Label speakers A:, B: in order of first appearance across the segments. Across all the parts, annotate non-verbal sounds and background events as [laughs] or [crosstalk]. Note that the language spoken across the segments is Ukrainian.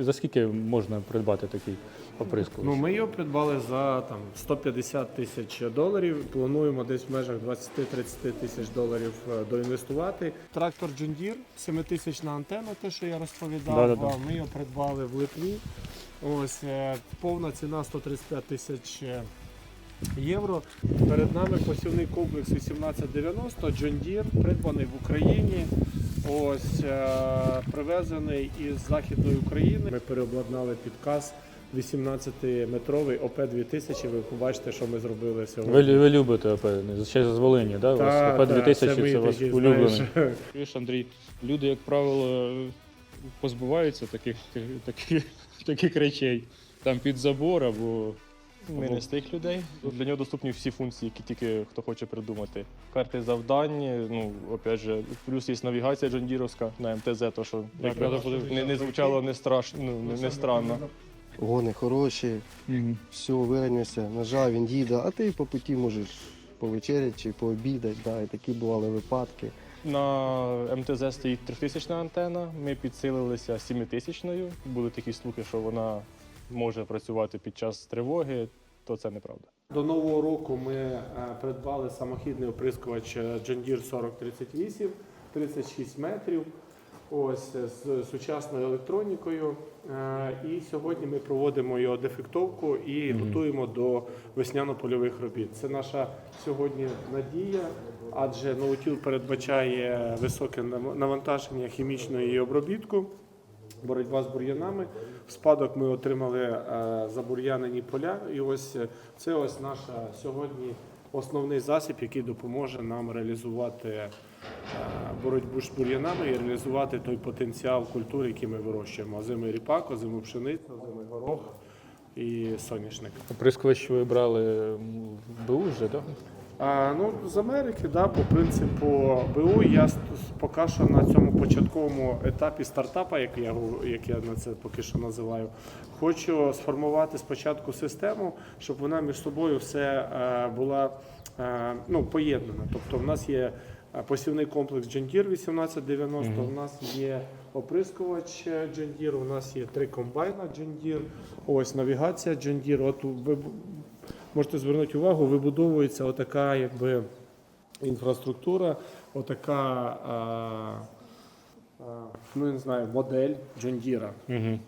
A: За скільки можна придбати такий оприскувач?
B: Ну, ми його придбали за там 150 тисяч доларів. Плануємо десь в межах 20-30 тисяч доларів е, доінвестувати. Трактор John Deere, 7-тисячна антенна, те, що я розповідав
A: Да-да-да.
B: Ми його придбали в Литві. Ось е, повна ціна 135 тисяч е, євро. Перед нами посівний комплекс 1890 John Deere, придбаний в Україні. Ось е, привезений із Західної України. Ми переобладнали підказ 18-метровий ОП 2000. Ви побачите, що ми зробили сьогодні.
A: Ви, ви любите ОП, ще з Волині, да? У вас
B: Та,
A: ОП
B: та,
A: 2000
B: ми
A: це ваш улюблений.
B: знаєш,
A: Андрій, люди, як правило, позбуваються таких, таких, таких речей. Там під забор або.
C: Ми не з тих людей. Для нього доступні всі функції, які тільки хто хоче придумати. Карти завдань, ну опять же, плюс є навігація джондіровська на МТЗ, то що
A: треба
C: не, не звучало не страшно, ну, не, не странно.
D: Гони хороші, все, виранився, нажав, він їде, а ти по путі можеш повечеряти чи пообідати. Да, і такі бували випадки.
C: На МТЗ стоїть 3000 антенна. Ми підсилилися 7000-ною. Були такі слухи, що вона може працювати під час тривоги, то це неправда.
B: До нового року ми е, придбали самохідний оприскувач е, John Deere 4038, 36 метрів. Ось е, з сучасною електронікою. І сьогодні ми проводимо його дефектовку і готуємо до весняно-польових робіт. Це наша сьогодні надія, адже ноутіл передбачає високе навантаження хімічної обробітку. Боротьба з бур'янами. В спадок ми отримали е, забур'янені поля. І ось е, це ось наш сьогодні основний засіб, який допоможе нам реалізувати е, боротьбу з бур'янами і реалізувати той потенціал культур, який ми вирощуємо. Озимий ріпак, озиму пшеницю, озимий горох і соняшник.
A: Оприскувач ви брали в вже, так?
B: А, ну, з Америки, да, по принципу БУ, я поки що на цьому початковому етапі стартапа, як я, як я на це поки що називаю, хочу сформувати спочатку систему, щоб вона між собою все е, була е, ну, поєднана. Тобто в нас є е, посівний комплекс Deere 1890, у нас є оприскувач Deere, у нас є три комбайна Deere, ось навігація Deere. От ви можете звернути увагу, вибудовується отака якби інфраструктура, отака, а, а, ну я не знаю, модель Deere.
A: Угу.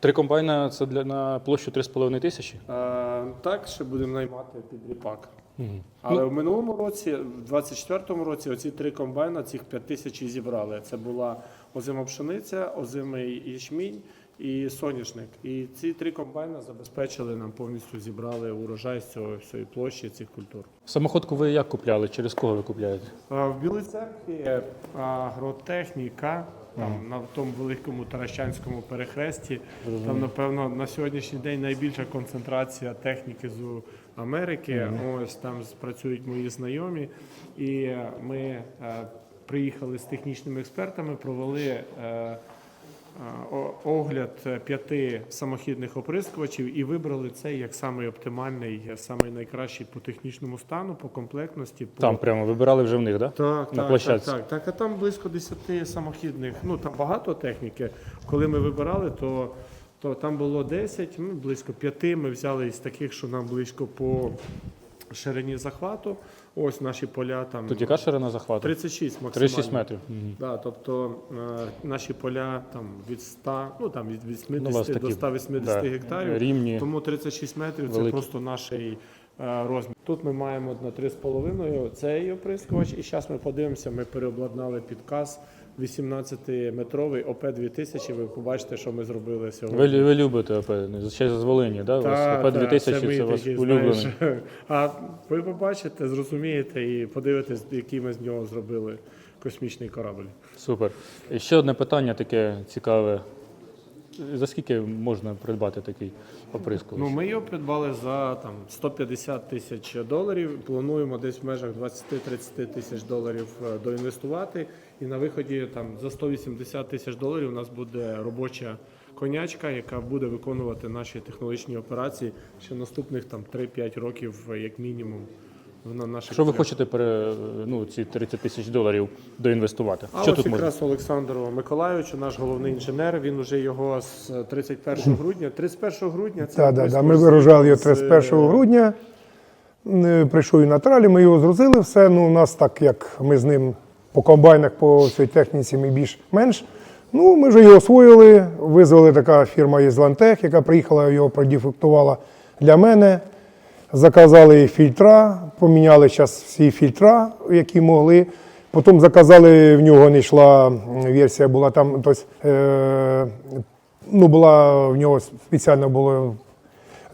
A: Три комбайна це для на площу 3,5 тисячі.
B: А, так, ще будемо наймати під ріпак.
A: Угу.
B: Але в минулому році, в 24-му році, оці три комбайна, цих 5 тисяч і зібрали. Це була озима пшениця, озимий ячмінь і соняшник. І ці три комбайна забезпечили нам повністю зібрали урожай з цього всієї площі цих культур.
A: Самоходку ви як купляли? Через кого ви купляєте?
B: А, В Білій церкві агротехніка. Там на тому великому Таращанському перехресті, там, напевно, на сьогоднішній день найбільша концентрація техніки з Америки. Ось там працюють мої знайомі, і ми е, приїхали з технічними експертами, провели е, огляд е, п'яти самохідних оприскувачів і вибрали цей як самий оптимальний, е, самий найкращий по технічному стану, по комплектності. По...
A: Там прямо вибирали вже в них, так?
B: Так,
A: На
B: так,
A: площадці.
B: так, так, так. А там близько 10 самохідних. Ну там багато техніки. Коли ми вибирали, то, то там було 10, ну, близько 5 ми взяли із таких, що нам близько по ширині захвату. Ось наші поля там
A: Тут яка ширина захвату?
B: 36 максимально.
A: 36 метрів. Угу.
B: Да, тобто е, наші поля там від 100, ну там від 80
A: Ну,
B: до
A: такі,
B: 180
A: да,
B: гектарів.
A: рівні.
B: Тому 36 метрів це просто наш е, розмір. Тут ми маємо на 3,5 цей оприскувач, і зараз ми подивимося, ми переобладнали підказ 18-метровий ОП 2000. Ви побачите, що ми зробили сьогодні.
A: Ви, ви любите ОП, ще з Волині, да?
B: Та,
A: ОП
B: та,
A: 2000
B: мій
A: це ваш улюблений.
B: знаєш. [laughs] А ви побачите, зрозумієте і подивитесь, який ми з нього зробили космічний корабль.
A: Супер. І ще одне питання таке цікаве. За скільки можна придбати такий оприскувач?
B: Ну, ми його придбали за там 150 тисяч доларів. Плануємо десь в межах 20-30 тисяч доларів е, доінвестувати. І на виході там за 180 тисяч доларів у нас буде робоча конячка, яка буде виконувати наші технологічні операції ще наступних там 3-5 років, е, як мінімум. На наших
A: Що ви хочете пере, ну, ці 30 тисяч доларів доінвестувати?
B: А
A: що
B: ось
A: тут можна?
B: Олександру Миколайовичу, наш головний інженер. Він уже його з 31 грудня. 31 грудня це
E: Так, да, да. Ми вигружали його
B: з-
E: 31 грудня. Е, Прийшов і на тралі, ми його згрузили все. Ну, у нас так, як ми з ним по комбайнах, по цій техніці ми більш-менш. Ну, ми вже його освоїли. Визвали така фірма із Лантех, яка приїхала, його продефектувала для мене. Заказали фільтра, поміняли зараз всі фільтра, які могли. Потім заказали, в нього не йшла версія, була там, тобто, ну, була в нього спеціально було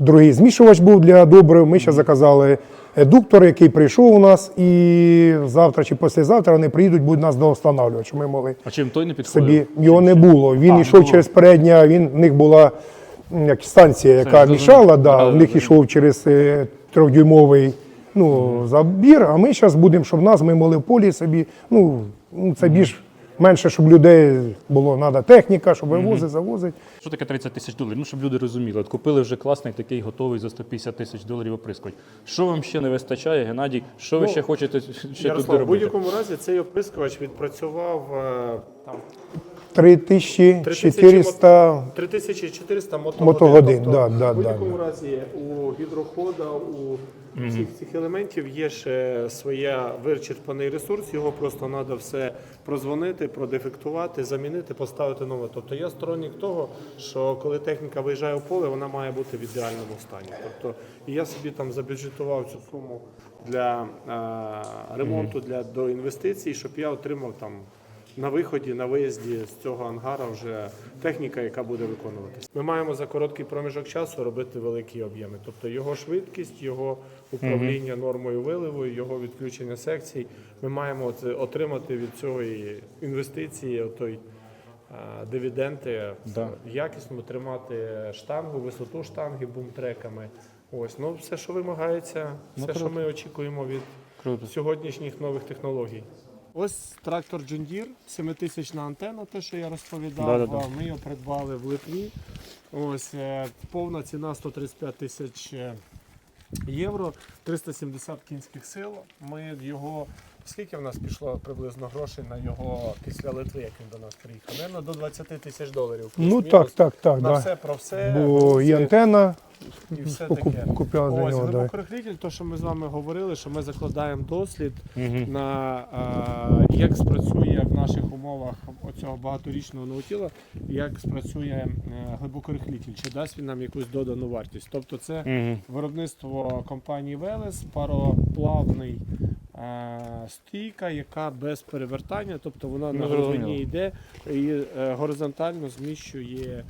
E: Другий змішувач був для добрив. Ми ще заказали едуктор, який прийшов у нас, і завтра чи післязавтра вони приїдуть, будуть нас доустанавлювати, щоб ми могли
A: А чим той не підходив?
E: собі. Його не було. Він
A: А,
E: йшов
A: було.
E: через переднє, він в них була як станція, яка
A: зрозумів.
E: мішала. Да, в них йшов через е, трьохдюймовий ну, забір. А ми зараз будемо, щоб нас ми могли в полі собі. Ну, ну, це більш менше, щоб людей було треба техніка, щоб вивозити, завозити.
A: Що таке 30 тисяч доларів? Ну, щоб люди розуміли. От купили вже класний такий готовий за 150 тисяч доларів оприскувач. Що вам ще не вистачає, Геннадій? Що ви
B: Ну,
A: ще хочете ще тут
B: Ярослав, в
A: робити?
B: будь-якому разі цей оприскувач відпрацював е, там
E: 3400
B: 3400 мотогодин.
E: Мотогодин,
B: Тобто,
E: да, да,
B: в будь-якому
E: да,
B: разі у гідрохода, у всіх цих елементів є ще своя вичерпаний ресурс, його просто треба все прозвонити, продефектувати, замінити, поставити нове. Тобто я сторонник того, що коли техніка виїжджає в поле, вона має бути в ідеальному стані. Тобто і я собі там забюджетував цю суму для е, ремонту, для доінвестицій, щоб я отримав там на виході, на виїзді з цього ангара вже техніка, яка буде виконуватись. Ми маємо за короткий проміжок часу робити великі об'єми. Тобто його швидкість, його управління нормою виливу, його відключення секцій. Ми маємо отримати від цієї інвестиції той дивіденти
A: Да.
B: якісно тримати штангу, висоту штанги бумтреками. Ось ну все, що вимагається,
A: Ну,
B: все, що ми очікуємо від
A: Круто.
B: сьогоднішніх нових технологій. Ось трактор John Deere, 7000 антенна, те, що я розповідав.
A: Да-да-да.
B: Ми його придбали в Литві. Ось е, повна ціна 135 тисяч е, євро, 370 кінських сил. Ми його. Скільки в нас пішло приблизно грошей на його після Литви, як він до нас приїхав? Наверно, до 20 тисяч доларів.
E: Ну так, так, так.
B: На
E: Да.
B: все про все.
E: Бо і антенна
B: і все таке.
E: за
B: Ось
E: нього. Да.
B: глибокорихлитель, то що ми з вами говорили, що ми закладаємо дослід
A: Мгм.
B: на а, як спрацює в наших умовах оцього багаторічного наутіла, як спрацює е, глибокорихлитель, чи дасть він нам якусь додану вартість. Тобто це
A: Мгм.
B: виробництво компанії Велес, пароплавний е, стійка, яка без перевертання, тобто вона
A: Ну,
B: на
A: зрозуміло.
B: глибині йде і е, горизонтально зміщує.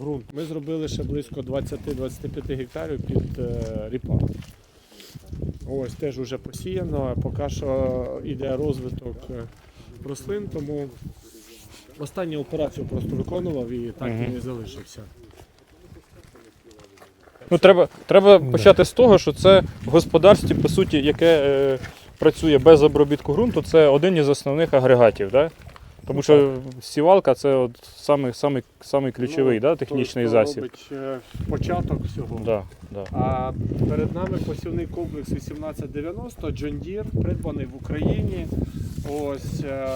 B: Ґрунт. Ми зробили ще близько 20-25 гектарів під е, ріпак. Ось теж вже посіяно, поки що йде розвиток е, рослин, тому останню операцію просто виконував і так і залишився.
A: Ну, треба, треба почати з того, що це в господарстві, по суті, яке е, працює без обробітку ґрунту, це один із основних агрегатів. Да? Тому що сівалка це от самий, самий, самий ключовий да, технічний
B: то,
A: засіб.
B: Робить е, початок всього.
A: Да, да.
B: А перед нами посівний комплекс 1890 John Deere, придбаний в Україні. Ось е,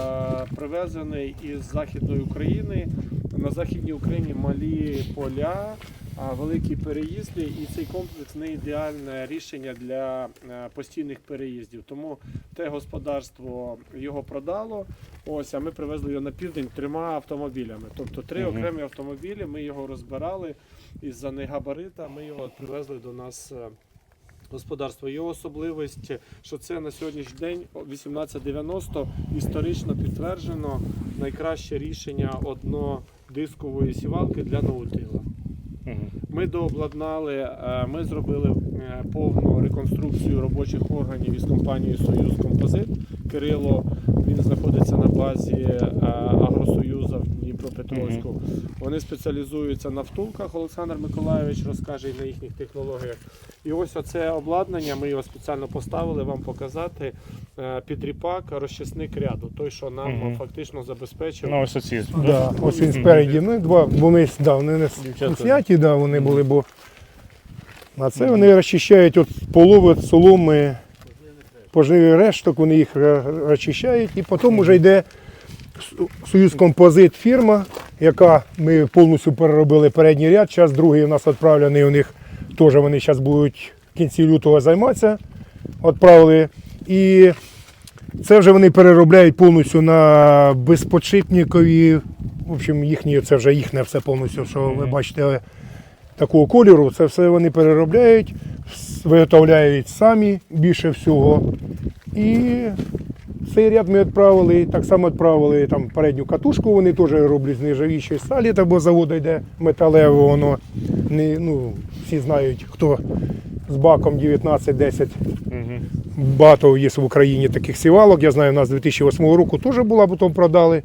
B: привезений із Західної України. На Західній Україні малі поля, великі переїзди, і цей комплекс не ідеальне рішення для е, постійних переїздів. Тому те господарство його продало. Ось, а ми привезли його на південь трьома автомобілями. Тобто три
A: Мгм.
B: окремі автомобілі. Ми його розбирали із-за негабарита. Ми його привезли до нас. е, Господарство його особливість, що це на сьогоднішній день 1890 історично підтверджено найкраще рішення однодискової сівалки для наутила. Ми дообладнали, е, ми зробили е, повну реконструкцію робочих органів із компанією Союз Композит. Кирило він знаходиться на базі е, Агросоюзу в Дніпропетровську. Вони спеціалізуються на втулках. Олександр Миколайович розкаже і на їхніх технологіях. І ось оце обладнання. Ми його спеціально поставили вам показати. е, Під ріпак розчисник ряду, той, що нам
A: Мгм.
B: фактично забезпечив.
A: Ну, ось оці.
E: Да, ось він спереді. Ну, два, бо ми да, вони не сняті, да, вони були, бо А це вони розчищають от полови, соломи, поживі решток, вони їх розчищають, і потім вже йде Союз Композит фірма, яка ми повністю переробили передній ряд. Зараз другий у нас відправлений у них теж вони зараз будуть в кінці лютого займатися. Відправили. І це вже вони переробляють повністю на безподшипникові. В общем, їхні, це вже їхнє все повністю, що ви бачите такого кольору. Це все вони переробляють, виготовляють самі більше всього. І цей ряд ми відправили, так само відправили там передню катушку, вони теж роблять з нержавіючої сталі, та бо заводу йде металеве, воно не, ну, всі знають, хто з баком 1910
A: Угу.
E: Багато є в Україні таких сівалок. Я знаю, у нас 2008 року теж була, потім продали.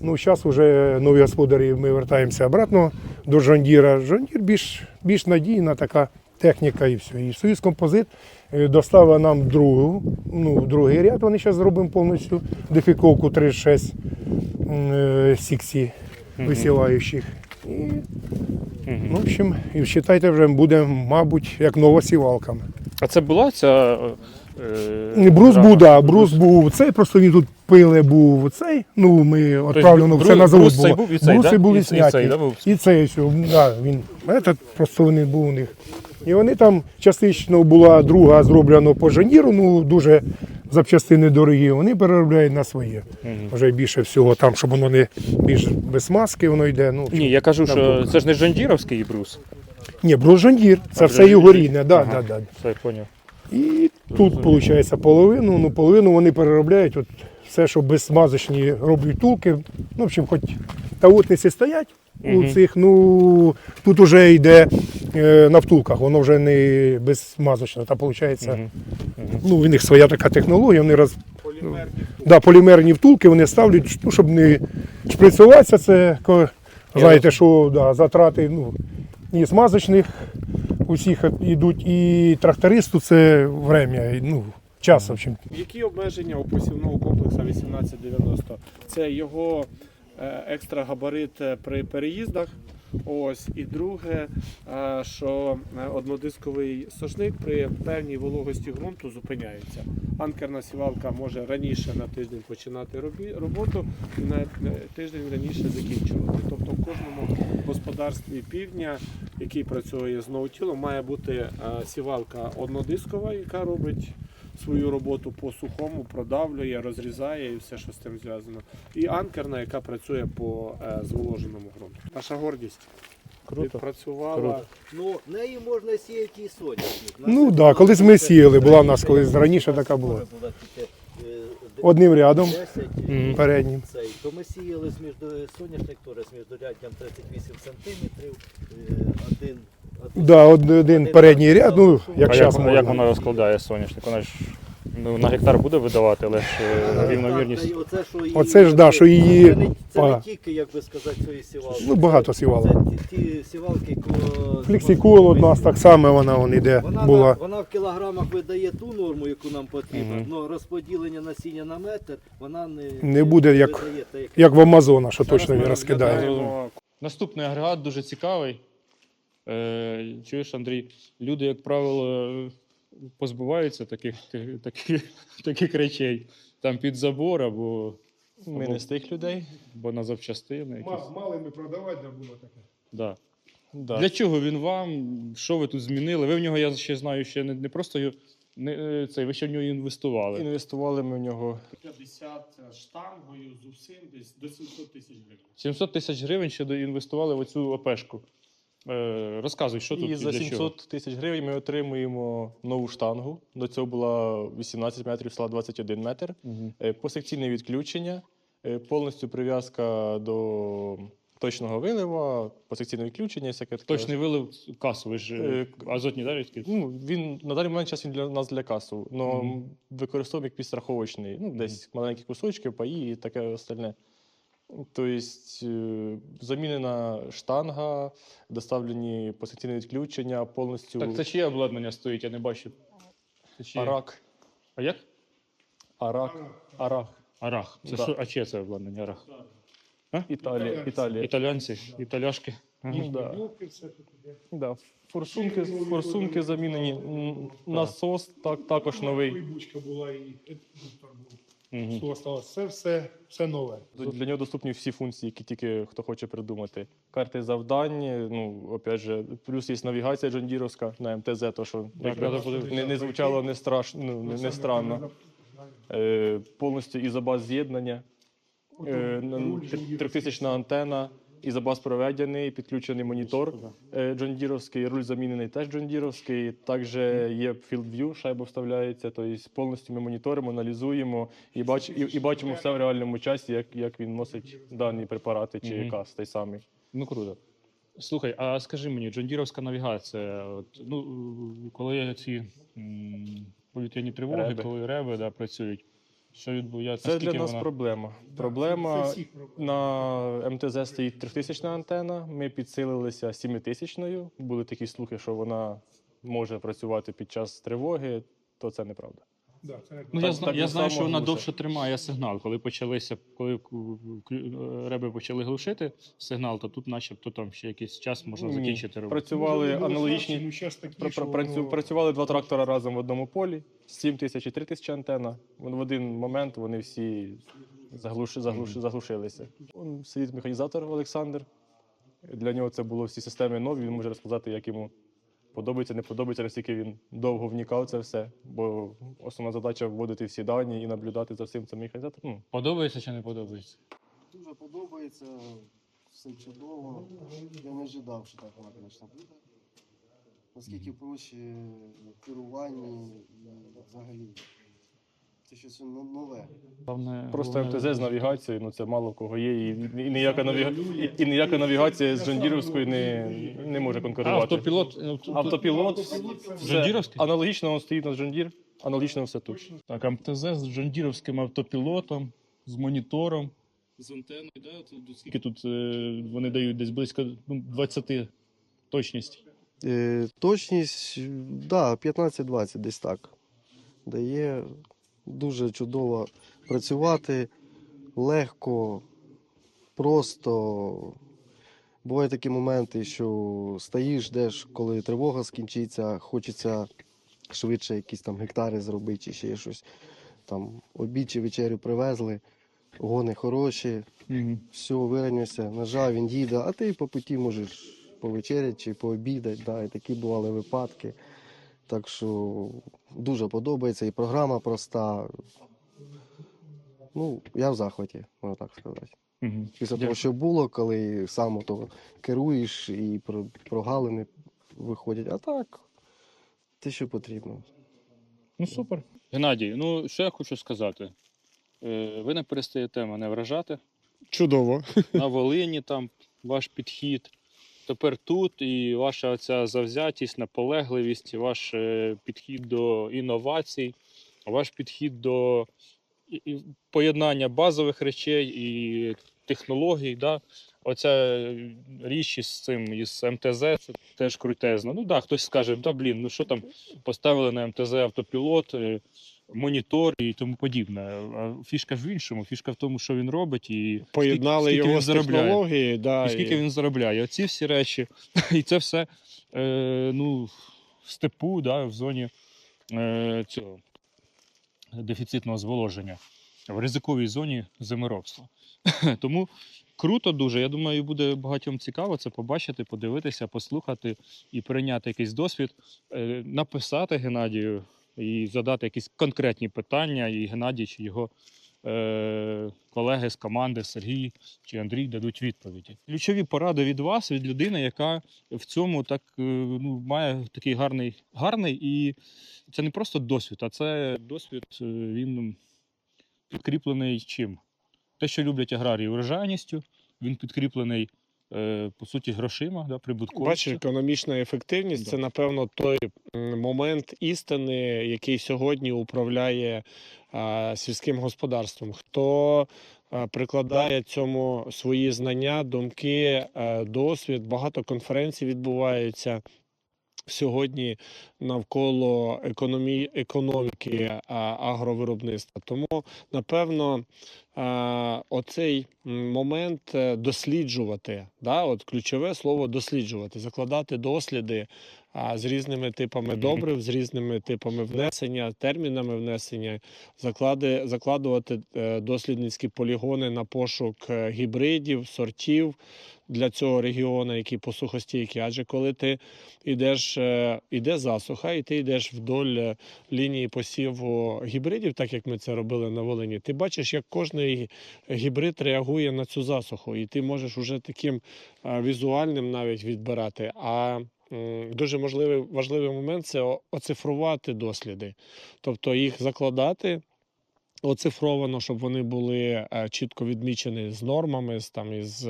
E: Ну, зараз вже нові господарі, ми вертаємося обратно до Жондіра. Жондір більш, більш надійна така техніка і все. І Союз Композит е, доставив нам другу, ну, другий ряд. Вони зараз зробимо повністю дефіковку 36 м, е, сіксі висіваючих. І, ну, в общем, і вважайте, вже буде, мабуть, як нова сівалка.
A: А це була ця. Е,
E: Брус був, да, брус був цей, просто він тут пили був цей. Ну, ми відправлено все на завод було. Бруси були
A: І- і цей, да,
E: він, этот, просто вони був у них. І вони там частично була друга зроблена по жаніру, ну дуже запчастини дорогі, вони переробляють на своє. Вже більше всього там, щоб воно не більш без маски воно йде. Ну,
A: Ні, я кажу, що
E: Навпаки.
A: це ж не Жондіровський брус.
E: Ні, брус жандір, це
A: А,
E: все його рідне, да,
A: Ага.
E: да, да.
A: Все, я поняв.
E: І тут виходить половину, ну половину вони переробляють. От все, що безсмазочні роблять тулки. Ну, в общем, хоч таутниці стоять у цих, ну тут вже йде е, на втулках, воно вже не безсмазочне. Та виходить, ну, у них своя така технологія, вони роз... да, полімерні втулки вони ставлять, ну, щоб не шприцюватися, це знаєте, що да, затрати ну, і смазочних усіх йдуть, і трактористу це время, і, ну, час. В общем.
B: Які обмеження у посівного комплексу 1890? Це його екстра габарит е, при переїздах. Ось і друге, е, що е, однодисковий сошник при певній вологості ґрунту зупиняється. Анкерна сівалка може раніше на тиждень починати роботу і на е, тиждень раніше закінчувати. Тобто в кожному господарстві півдня, який працює з ноутілом, має бути е, сівалка однодискова, яка робить свою роботу по сухому, продавлює, розрізає і все, що з цим зв'язано. І анкерна, яка працює по е, зволоженому ґрунту. Наша гордість
A: Круто.
B: відпрацювала.
A: Круто.
F: Ну, нею можна сіяти і соняшник.
E: Ну
F: Наша
E: да, колись ми сіяли, була в нас колись раніше така була.
F: е,
E: Одним рядом
F: 10,
A: Мгм.
E: переднім.
F: цей, то ми сіяли з між соняшник теж з міждоряддям 38 сантиметрів, е, один, один
E: Да, од- один передній ряд, ну як
A: а
E: зараз
A: як, як вона розкладає соняшник? Вона ж ну, на гектар буде видавати, але ж е, рівномірність.
F: Так, Оце, що її,
E: Оце ж, да, що її-
F: Це не, це не тільки, як би сказати, цієї сівалки.
E: Ну, багато сівалок.
F: Це ті, ті сівалки, ко-
E: Флексікол у нас так само вона вон іде,
F: Вона,
E: була.
F: на- вона в кілограмах видає ту норму, яку нам потрібно, але розподілення насіння на метр вона не,
E: Не буде, як-
F: видає те, яке
E: Як в Амазона, що
B: Зараз
E: точно він розкидає.
A: Наступний агрегат дуже цікавий. Е, чуєш, Андрій, люди, як правило, позбуваються таких, таких, таких речей. Там під забор або,
C: Ми не з тих людей.
A: або на запчастини. Якісь.
E: Мали ми продавати, де було таке.
A: Да.
C: Да.
A: Для чого він вам? Що ви тут змінили? Ви в нього, я ще знаю, ще не, не просто не, е, цей, ви ще в нього інвестували.
C: Інвестували ми в нього
B: 50 штангою з усім десь до 700 тисяч гривень.
A: 700 тисяч гривень ще доінвестували в оцю опешку. Е, розказуй, що тут
C: і за
A: для
C: 700 тисяч гривень ми отримуємо нову штангу. До цього була 18 метрів, стала 21 метр.
A: Мгм.
C: Е, Посекційне відключення, е, повністю прив'язка до точного вилива, посекційне відключення, всяке таке.
A: Точний вилив касовий ж азотні да.
C: Ну, він на даний момент час він для нас для касу, але
A: Мгм.
C: використовуємо як підстраховочний. Ну, десь маленькі кусочки, паї і таке остальне. Тобто е, замінена штанга, доставлені посекційне відключення, повністю
A: Так це чиє обладнання стоїть, я не бачу. Це чиє?
C: арак.
A: А як?
C: Арак. Арах.
A: Арах. Це
C: Да.
A: що? А чиє це обладнання? Арах?
C: Італія. Італія.
A: Італійці, італяшки.
C: Ну, да. Да. Форсунки, форсунки замінені, насос так, також новий.
E: Вибучка була і був. Все осталось. Це все, все нове.
C: Для нього доступні всі функції, які тільки хто хоче придумати. Карти завдань, ну, опять же, плюс є навігація джондіровська на МТЗ, то що якби не, не звучало не страшно, ну, не, не странно. Е, повністю ізобаз з'єднання, е, на- три- трьохтисячна антена, ізобаз проведений, підключений монітор е, джондіровський, руль замінений теж джондіровський. Також є Field View, шайба вставляється, тобто повністю ми моніторимо, аналізуємо і, бач, і, і бачимо все в реальному часі, як, як він носить дані препарати чи
A: Мгм.
C: каз той самий.
A: Ну круто. Слухай, а скажи мені, джондіровська навігація, от, ну, коли ці м, повітряні тривоги,
C: Реби.
A: коли реби да, працюють, що відбувається?
C: Це для нас
A: вона...
C: проблема. Проблема на МТЗ стоїть 3000 антенна. Ми підсилилися 7000 Були такі слухи, що вона може працювати під час тривоги, то це неправда.
E: Да, це
A: Ну, я, зна,
C: так
A: я знаю,
C: само
A: що вона довше тримає сигнал. Коли почалися, коли клю- реби почали глушити сигнал, то тут, начебто, там ще якийсь час можна
C: Ні.
A: закінчити роботу.
C: Працювали аналогічні.
E: Ну, такі,
C: Пра-
E: що
C: пра- працю- Працювали два трактора разом в одному полі, 7 тисяч і 3 тисячі антенна. Вон В один момент вони всі заглуш, заглуш, заглушилися. Он сидить механізатор Олександр. Для нього це було всі системи нові. Він може розказати, як йому подобається, не подобається, наскільки він довго вникав це все. Бо основна задача вводити всі дані і наблюдати за всім. цим механізатором. Ну,
A: Подобається чи не подобається?
D: Дуже подобається, все чудово. Я не ожидав, що так воно, звісно, буде. Наскільки проще керування і взагалі. Це щось ну- нове.
A: Головне,
C: Просто
A: головне-
C: МТЗ з навігацією, ну це мало в кого є. І, і, ніяка, навіга... і, і ніяка навігація з Джондіровською не, не може конкурувати.
A: автопілот. ну,
C: Автопілот
A: Джондіровський?
C: аналогічно він стоїть на Джондір, аналогічно все тут.
A: Так, МТЗ з джондіровським автопілотом, з монітором. З антеною, да? Тут, скільки тут е, вони дають десь близько ну, 20 точність.
D: Е, точність, да, 15-20 десь так. Дає дуже чудово працювати, легко, просто. Бувають такі моменти, що стоїш, ждеш, коли тривога скінчиться, хочеться швидше якісь там гектари зробити чи ще щось. Там обід чи вечерю привезли, гони хороші,
A: Угу.
D: все, виранився, нажав, він їде, а ти по путі можеш повечеряти чи пообідати. Да, і такі бували випадки. Так що дуже подобається і програма проста. Ну, я в захваті, можна так сказати.
A: Угу.
D: Після того, що було, коли сам то керуєш і про- прогалини виходять. А так, те, що потрібно.
A: Ну супер. Геннадій, ну що я хочу сказати? Е, ви не перестаєте мене вражати.
B: Чудово.
A: На Волині там ваш підхід. Тепер тут і ваша ця завзятість, наполегливість, ваш е, підхід до інновацій, ваш підхід до поєднання базових речей і технологій. Да? Оця е, річ із цим, із МТЗ, це теж крутезно. Ну так, да, хтось скаже, да блін, ну що там, поставили на МТЗ автопілот, е, монітор і тому подібне. А фішка ж в іншому. Фішка в тому, що він робить, і
B: Поєднали
A: скільки, скільки
B: його з технології. Да,
A: І скільки
B: і-
A: він заробляє? Оці всі речі, [laughs] і це все е, ну, в степу, да, в зоні е, цього дефіцитного зволоження, в ризиковій зоні землеробства. [laughs] Тому круто дуже. Я думаю, буде багатьом цікаво це побачити, подивитися, послухати і прийняти якийсь досвід, е, написати Геннадію і задати якісь конкретні питання, і Геннадій чи його е, колеги з команди Сергій чи Андрій дадуть відповіді. Ключові поради від вас, від людини, яка в цьому так е, ну, має такий гарний, гарний, і це не просто досвід, а це досвід, е, він підкріплений чим? Те, що люблять аграрії врожайністю, він підкріплений, по суті, грошима, да, прибутковість.
B: Бачиш, економічна ефективність
A: Да.
B: це, напевно, той момент істини, який сьогодні управляє а, сільським господарством. Хто прикладає цьому свої знання, думки, е, досвід, багато конференцій відбуваються. Сьогодні навколо економі... економіки а, агровиробництва. Тому, напевно, а, оцей момент е, досліджувати, да, от ключове слово досліджувати, закладати досліди а, з різними типами добрив, з різними типами внесення, термінами внесення, заклади, закладувати е, дослідницькі полігони на пошук е, гібридів, сортів для цього регіону, які посухостійкі. Адже коли ти йдеш, е, іде засуха, і ти йдеш вдоль е, лінії посіву гібридів, так як ми це робили на Волині, ти бачиш, як кожний гібрид реагує на цю засуху, і ти можеш уже таким е, візуальним навіть відбирати. А дуже можливий важливий момент це оцифрувати досліди, тобто їх закладати. Оцифровано, щоб вони були е, чітко відмічені з нормами, з там із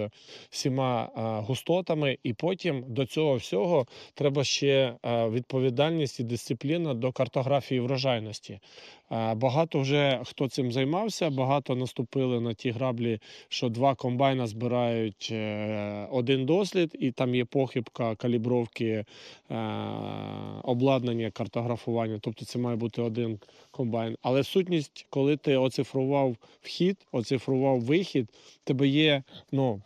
B: всіма е, густотами, і потім до цього всього треба ще е, відповідальність і дисципліна до картографії врожайності. Багато вже хто цим займався, багато наступили на ті граблі, що два комбайна збирають один дослід, і там є похибка калібровки обладнання картографування. Тобто це має бути один комбайн. Але сутність, коли ти оцифрував вхід, оцифрував вихід, тебе є ну,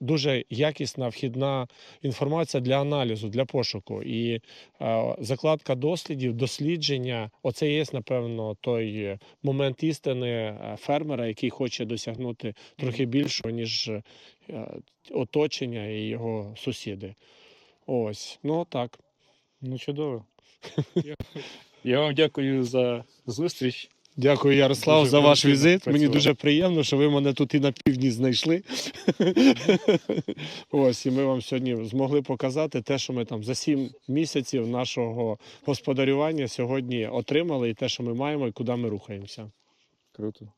B: дуже якісна вхідна інформація для аналізу, для пошуку. І е, закладка дослідів, дослідження оце є, напевно, той момент істини фермера, який хоче досягнути трохи більшого, ніж е, оточення і його сусіди. Ось, ну так.
A: Ну, чудово. Я вам дякую за зустріч.
B: Дякую, Ярослав,
A: Дуже
B: за ваш
A: візит.
B: візит. Мені дуже приємно, що ви мене тут і на півдні знайшли. [laughs] Ось, і ми вам сьогодні змогли показати те, що ми там за сім місяців нашого господарювання сьогодні отримали, і те, що ми маємо, і куди ми рухаємося.
A: Круто.